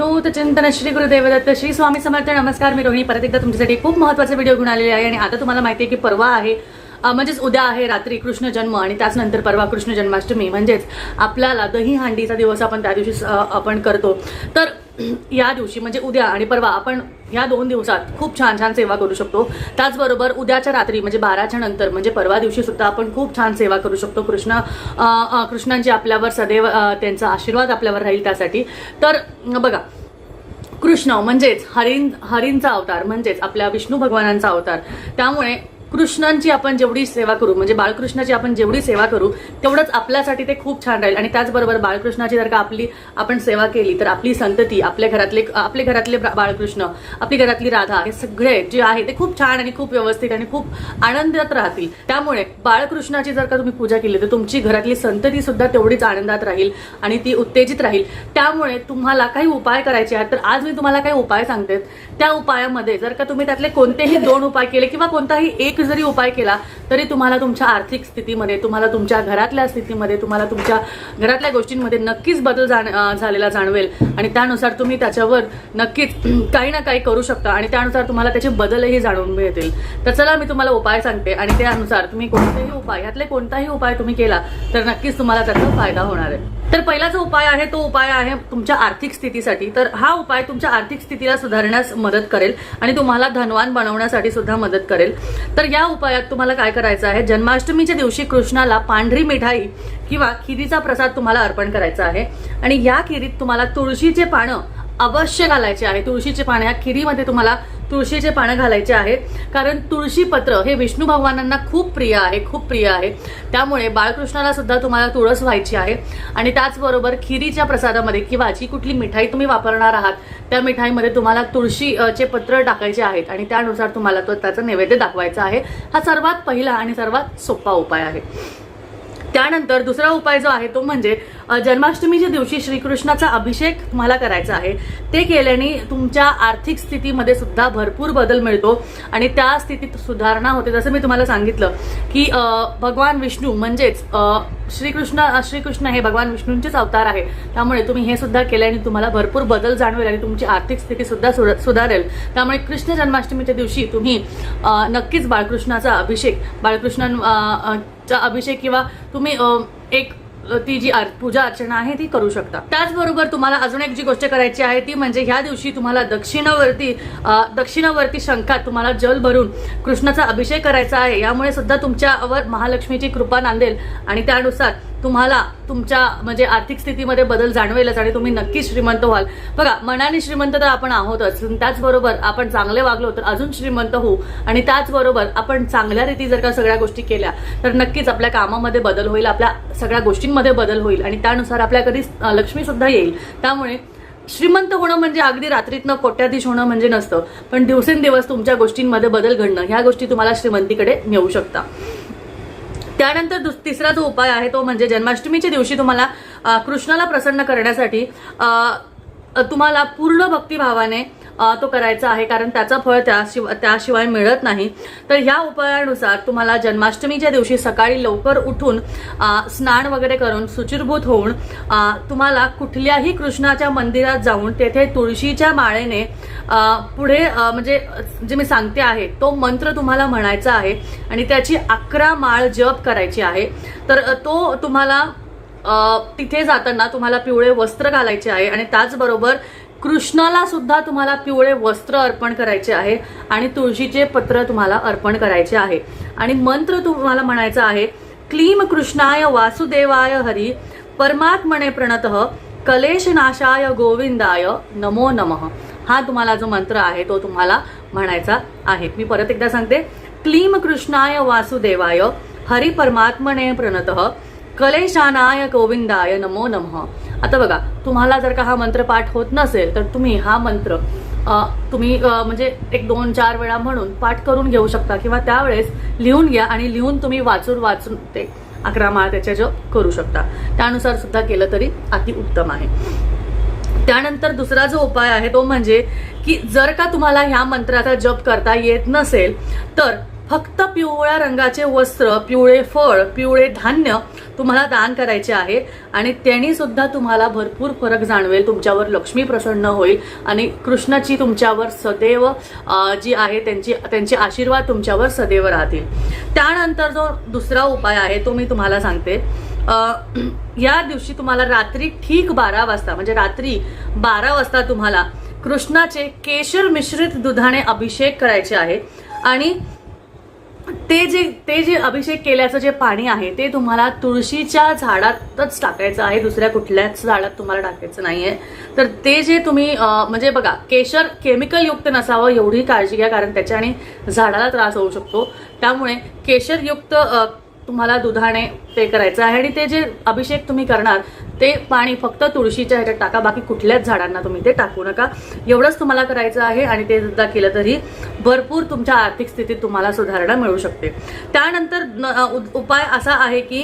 अवधूत चिंतन श्री गुरुदेवदत्त श्री स्वामी समर्थ नमस्कार मी रोहिणी. परत एकदा तुमच्यासाठी खूप महत्त्वाचे व्हिडिओ घेऊन आलेले आहे. आणि आता तुम्हाला माहिती आहे की परवा आहे म्हणजेच उद्या आहे रात्री कृष्ण जन्म आणि त्याचनंतर परवा कृष्ण जन्माष्टमी. म्हणजेच आपल्याला दही हांडीचा दिवस आपण त्या दिवशी आपण करतो. तर या दिवशी म्हणजे उद्या आणि परवा आपण या दोन दिवसात खूप छान छान सेवा करू शकतो. त्याचबरोबर उद्याच्या रात्री म्हणजे बाराच्या नंतर म्हणजे परवा दिवशी सुद्धा आपण खूप छान सेवा करू शकतो. कृष्ण कृष्णांची आपल्यावर सदैव त्यांचा आशीर्वाद आपल्यावर राहील त्यासाठी. तर बघा कृष्ण म्हणजेच हरिं हरींचा अवतार म्हणजेच आपल्या विष्णू भगवानांचा अवतार. त्यामुळे कृष्णांची आपण जेवढी सेवा करू म्हणजे बाळकृष्णाची आपण जेवढी सेवा करू तेवढंच आपल्यासाठी ते खूप छान राहील. आणि त्याचबरोबर बाळकृष्णाची जर का आपली आपण सेवा केली तर आपली संतती आपल्या घरातले आपले घरातले बाळकृष्ण आपली घरातली राधा हे सगळे जे आहे ते खूप छान आणि खूप व्यवस्थित आणि खूप आनंदात राहतील. त्यामुळे बाळकृष्णाची जर का तुम्ही पूजा केली तर तुमची घरातली संतती सुद्धा तेवढीच आनंदात राहील आणि ती उत्तेजित राहील. त्यामुळे तुम्हाला काही उपाय करायचे आहेत तर आज मी तुम्हाला काही उपाय सांगते. त्या उपायामध्ये जर का तुम्ही त्यातले कोणतेही दोन उपाय केले किंवा कोणताही एक जरी उपाय केला तरी तुम्हाला तुमच्या आर्थिक स्थितीमध्ये तुम्हाला तुमच्या घरातल्या स्थितीमध्ये तुम्हाला तुमच्या घरातल्या गोष्टींमध्ये नक्कीच बदल जाण झालेला जाणवेल. आणि त्यानुसार तुम्ही त्याच्यावर नक्कीच काही ना काही करू शकता आणि त्यानुसार तुम्हाला त्याचे बदलही जाणून मिळतील. तर चला मी तुम्हाला उपाय सांगते आणि त्यानुसार तुम्ही कोणतेही उपाय ह्यातले कोणताही उपाय तुम्ही केला तर नक्कीच तुम्हाला त्याचा फायदा होणार आहे. तर पहिला जो उपाय आहे तो उपाय आहे तुमच्या आर्थिक स्थितीसाठी. तर हा उपाय तुमच्या आर्थिक स्थितीला सुधारण्यास मदत करेल आणि तुम्हाला धनवान बनवण्यासाठी सुद्धा मदत करेल. तर या उपायात तुम्हाला काय करायचं आहे जन्माष्टमीच्या दिवशी कृष्णाला पांढरी मिठाई किंवा खिरीचा प्रसाद तुम्हाला अर्पण करायचा आहे. आणि या खिरीत तुम्हाला तुळशीचे पानं अवश्य घालायचे आहे. तुळशीचे पानं या खिरीमध्ये तुम्हाला तुळशीचे पानं घालायचे आहेत. कारण तुळशी पत्र हे विष्णू भगवानांना खूप प्रिय आहे खूप प्रिय आहे. त्यामुळे बाळकृष्णाला सुद्धा तुम्हाला तुळस व्हायची आहे. आणि त्याचबरोबर खिरीच्या प्रसादामध्ये किंवा जी कुठली मिठाई तुम्ही वापरणार आहात त्या मिठाईमध्ये तुम्हाला तुळशीचे पत्र टाकायचे आहेत. आणि त्यानुसार तुम्हाला तो त्याचा नैवेद्य दाखवायचा आहे. हा सर्वात पहिला आणि सर्वात सोपा उपाय आहे. त्यानंतर दुसरा उपाय जो आहे तो म्हणजे जन्माष्टमीच्या दिवशी श्रीकृष्णाचा अभिषेक तुम्हाला करायचा आहे. ते केल्याने तुमच्या आर्थिक स्थितीमध्ये सुद्धा भरपूर बदल मिळतो आणि त्या स्थितीत सुधारणा होते. जसं मी तुम्हाला सांगितलं की भगवान विष्णू म्हणजेच श्रीकृष्ण श्रीकृष्ण हे भगवान विष्णूंचेच अवतार आहे. त्यामुळे तुम्ही हे सुद्धा केल्याने तुम्हाला भरपूर बदल जाणवेल आणि तुमची आर्थिक स्थिती सुद्धा सुर- सुधारेल. त्यामुळे कृष्ण जन्माष्टमीच्या दिवशी तुम्ही नक्कीच बाळकृष्णाचा अभिषेक बाळकृष्णां चा अभिषेक किंवा तुम्ही एक ती जी आर- पूजा अर्चना आहे ती करू शकता. त्याचबरोबर तुम्हाला अजून एक जी गोष्ट करायची आहे ती म्हणजे ह्या दिवशी तुम्हाला दक्षिणावरती दक्षिणावरती शंखात तुम्हाला जल भरून कृष्णाचा अभिषेक करायचा आहे. यामुळे सुद्धा तुमच्यावर महालक्ष्मीची कृपा नांदेल. आणि त्यानुसार तुम्हाला तुमच्या म्हणजे आर्थिक स्थितीमध्ये बदल जाणवेलच आणि तुम्ही नक्कीच श्रीमंत व्हाल. बघा मनाने श्रीमंत तर आपण आहोतच. त्याचबरोबर आपण चांगले वागलो तर अजून श्रीमंत होऊ. आणि त्याचबरोबर आपण चांगल्या रीती जर का सगळ्या गोष्टी केल्या तर नक्कीच आपल्या कामामध्ये बदल होईल आपल्या सगळ्या गोष्टींमध्ये बदल होईल. आणि त्यानुसार आपल्या कधी लक्ष्मी सुद्धा येईल. त्यामुळे श्रीमंत होणं म्हणजे अगदी रात्रीतनं कोट्याधीश होणं म्हणजे नसतं. पण दिवसेंदिवस तुमच्या गोष्टींमध्ये बदल घडणं ह्या गोष्टी तुम्हाला श्रीमंतीकडे नेऊ शकता. त्यानंतर दुस- तिसरा जो उपाय आहे तो म्हणजे जन्माष्टमीच्या दिवशी तुम्हाला कृष्णाला प्रसन्न करण्यासाठी तुम्हाला पूर्ण भक्तिभावाने तो करायचा आहे कारण त्याचं फळ त्याशिवाय त्याशिवाय मिळत नाही. तर ह्या उपायानुसार तुम्हाला जन्माष्टमीच्या दिवशी सकाळी लवकर उठून स्नान वगैरे करून सुचिरभूत होऊन तुम्हाला कुठल्याही कृष्णाच्या मंदिरात जाऊन तेथे तुळशीच्या माळेने पुढे म्हणजे जे मी सांगते आहे तो मंत्र तुम्हाला म्हणायचा आहे आणि त्याची अकरा माळ जप करायची आहे. तर तो तुम्हाला तिथे जाताना तुम्हाला पिवळे वस्त्र घालायचे आहे आणि त्याचबरोबर कृष्णाला सुद्धा तुम्हाला पिवळे वस्त्र अर्पण करायचे आहे आणि तुळशीचे पत्र तुम्हाला अर्पण करायचे आहे. आणि मंत्र तुम्हाला म्हणायचा आहे क्लीम कृष्णाय वासुदेवाय हरी परमात्मने प्रणत कलेश नाशाय गोविंदाय नमो नमः. हा तुम्हाला जो मंत्र आहे तो तुम्हाला म्हणायचा आहे. मी परत एकदा सांगते क्लीम कृष्णाय वासुदेवाय हरी परमात्मने प्रणत कलेशानाय गोविंदाय नमो नमः. आता बघा तुम्हाला जर का हा मंत्र पाठ होत नसेल तर तुम्ही हा मंत्र तुम्ही म्हणजे एक दोन चार वेळा म्हणून पाठ करून घेऊ शकता किंवा त्यावेळेस लिहून घ्या आणि लिहून तुम्ही वाचून वाचून ते अकरा माळ त्याच्या जप करू शकता. त्यानुसार सुद्धा केलं तरी अति उत्तम आहे. त्यानंतर दुसरा जो उपाय आहे तो म्हणजे की जर का तुम्हाला ह्या मंत्राचा जप करता येत नसेल तर फक्त पिवळ्या रंगाचे वस्त्र पिवळे फळ पिवळे धान्य तुम्हाला दान करायचे आहे आणि त्यांनी सुद्धा तुम्हाला भरपूर फरक जाणवेल. तुमच्यावर लक्ष्मी प्रसन्न होईल आणि कृष्णाची तुमच्यावर सदैव जी आहे त्यांची त्यांचे आशीर्वाद तुमच्यावर सदैव राहतील. त्यानंतर जो दुसरा उपाय आहे तो मी तुम्हाला सांगते. या दिवशी तुम्हाला रात्री ठीक बारा वाजता म्हणजे रात्री बारा वाजता तुम्हाला कृष्णाचे केशर मिश्रित दुधाने अभिषेक करायचे आहे. आणि ते जे ते जे अभिषेक केल्याचं जे पाणी आहे ते तुम्हाला तुळशीच्या झाडातच टाकायचं आहे. दुसऱ्या कुठल्याच झाडात तुम्हाला टाकायचं नाहीये. तर ते जे तुम्ही म्हणजे बघा केशर केमिकल युक्त नसावं एवढी काळजी घ्या कारण त्याच्याने झाडाला त्रास होऊ शकतो. त्यामुळे केशरयुक्त तुम्हाला दुधाने ते करायचं आहे आणि ते जे अभिषेक तुम्ही करणार ते पाणी फक्त तुळशीच्या ह्याच्यात टाका बाकी कुठल्याच झाडांना तुम्ही ते टाकू नका. एवढंच तुम्हाला करायचं आहे आणि ते सुद्धा केलं तरी भरपूर तुमच्या आर्थिक स्थितीत तुम्हाला सुधारणा मिळू शकते. त्यानंतर न- उपाय असा आहे की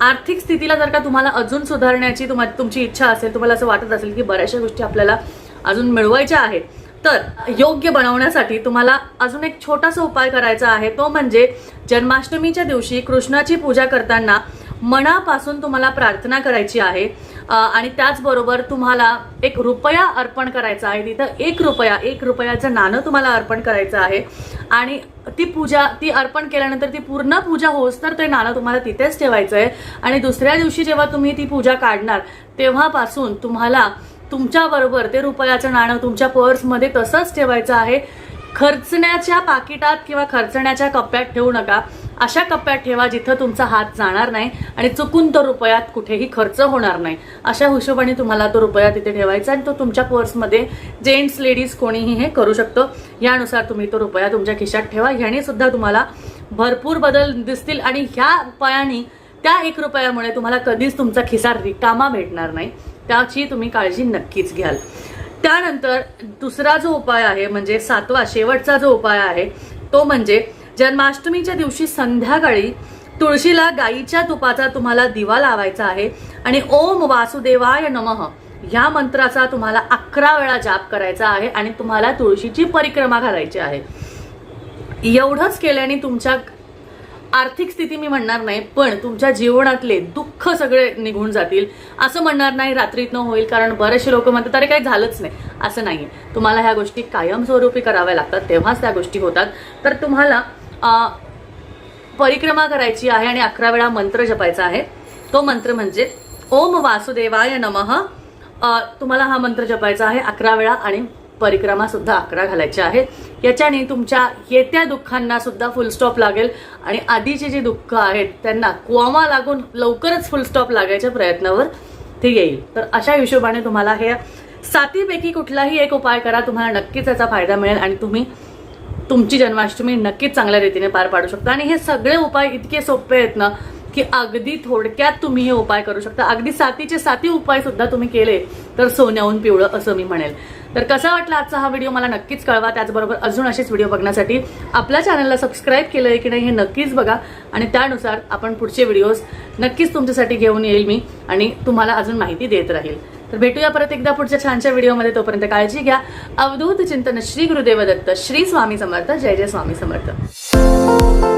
आर्थिक स्थितीला जर का तुम्हाला अजून सुधारण्याची तुम्हा तुमची इच्छा असेल तुम्हाला असं वाटत असेल की बऱ्याचशा गोष्टी आपल्याला अजून मिळवायच्या आहेत तर योग्य बनवण्यासाठी तुम्हाला अजून एक छोटासा उपाय करायचा आहे. तो म्हणजे जन्माष्टमीच्या दिवशी कृष्णाची पूजा करताना मनापासून तुम्हाला प्रार्थना करायची आहे. आणि त्याचबरोबर तुम्हाला एक रुपया अर्पण करायचा आहे. तिथं एक रुपया एक रुपयाचं नाणं तुम्हाला अर्पण करायचं आहे. आणि ती पूजा ती अर्पण केल्यानंतर ती पूर्ण पूजा होस तर ते नाणं तुम्हाला तिथेच ठेवायचं आहे आणि दुसऱ्या दिवशी जेव्हा तुम्ही ती पूजा काढणार तेव्हापासून तुम्हाला तुमच्याबरोबर ते रुपयाचं नाणं तुमच्या पर्समध्ये तसंच ठेवायचं आहे. खर्चण्याच्या पाकिटात किंवा खर्चण्याच्या कप्प्यात ठेवू नका. अशा कप्प्यात ठेवा जिथं तुमचा हात जाणार नाही आणि चुकून तो रुपयात कुठेही खर्च होणार नाही. अशा हिशोबाने तुम्हाला तो रुपया तिथे ठेवायचा आणि तो तुमच्या पर्समध्ये जेंट्स लेडीज कोणीही हे करू शकतो. यानुसार तुम्ही तो रुपया तुमच्या खिशात ठेवा. ह्याने सुद्धा तुम्हाला भरपूर बदल दिसतील आणि ह्या उपायाने त्या एक रुपयामुळे तुम्हाला कधीच तुमचा खिसा रिकामा भेटणार नाही. त्याची तुम्ही काळजी नक्कीच घ्याल. त्यानंतर दुसरा जो उपाय आहे म्हणजे सातवा शेवटचा जो उपाय आहे तो म्हणजे जन्माष्टमीच्या दिवशी संध्याकाळी तुळशीला गाईच्या तुपाचा तुम्हाला दिवा लावायचा आहे आणि ओम वासुदेवाय नमः ह्या मंत्राचा तुम्हाला अकरा वेळा जाप करायचा आहे आणि तुम्हाला तुळशीची परिक्रमा घालायची आहे. एवढंच केल्याने तुमच्या आर्थिक स्थिती मी म्हणणार नाही पण तुमच्या जीवनातले दुःख सगळे निघून जातील. असं म्हणणार नाही रात्रीतनं होईल कारण बरेचसे लोक म्हणतात अरे काही झालंच नाही. असं नाहीये. तुम्हाला ह्या गोष्टी कायमस्वरूपी कराव्या लागतात तेव्हाच त्या गोष्टी होतात. तर तुम्हाला परिक्रमा करायची आहे आणि अकरा वेळा मंत्र जपायचा आहे. तो मंत्र म्हणजे ओम वासुदेवाय नमः. तुम्हाला हा मंत्र जपायचा आहे अकरा वेळा आणि परिक्रमा सुद्धा अकरा घालायच्या आहेत. याच्याने तुमच्या येत्या दुःखांना सुद्धा फुलस्टॉप लागेल. आणि आधीचे जे दुःख आहेत त्यांना कोमा लागून लवकरच फुल स्टॉप लागायच्या प्रयत्नावर ते येईल. तर अशा हिशोबाने तुम्हाला हे सातीपैकी कुठलाही एक उपाय करा तुम्हाला नक्कीच याचा फायदा मिळेल आणि तुम्ही तुमची जन्माष्टमी नक्कीच चांगल्या रीतीने पार पाडू शकता. आणि हे सगळे उपाय इतके सोपे आहेत ना की अगदी थोडक्यात तुम्ही हे उपाय करू शकता. अगदी सातीचे साती उपाय सुद्धा तुम्ही केले तर सोन्याहून पिवळं असं मी म्हणेल. तर कसा वाटला आजचा हा व्हिडिओ मला नक्कीच कळवा. त्याचबरोबर अजून असेच व्हिडिओ बघण्यासाठी आपल्या चॅनलला सबस्क्राईब केलंय की नाही हे नक्कीच बघा. आणि त्यानुसार आपण पुढचे व्हिडिओज नक्कीच तुमच्यासाठी घेऊन येईल मी आणि तुम्हाला अजून माहिती देत राहील. तर भेटूया परत एकदा पुढच्या छानशा व्हिडिओमध्ये. तोपर्यंत काळजी घ्या. अवधूत चिंतन श्री गुरुदेव दत्त श्री स्वामी समर्थ जय जय स्वामी समर्थ.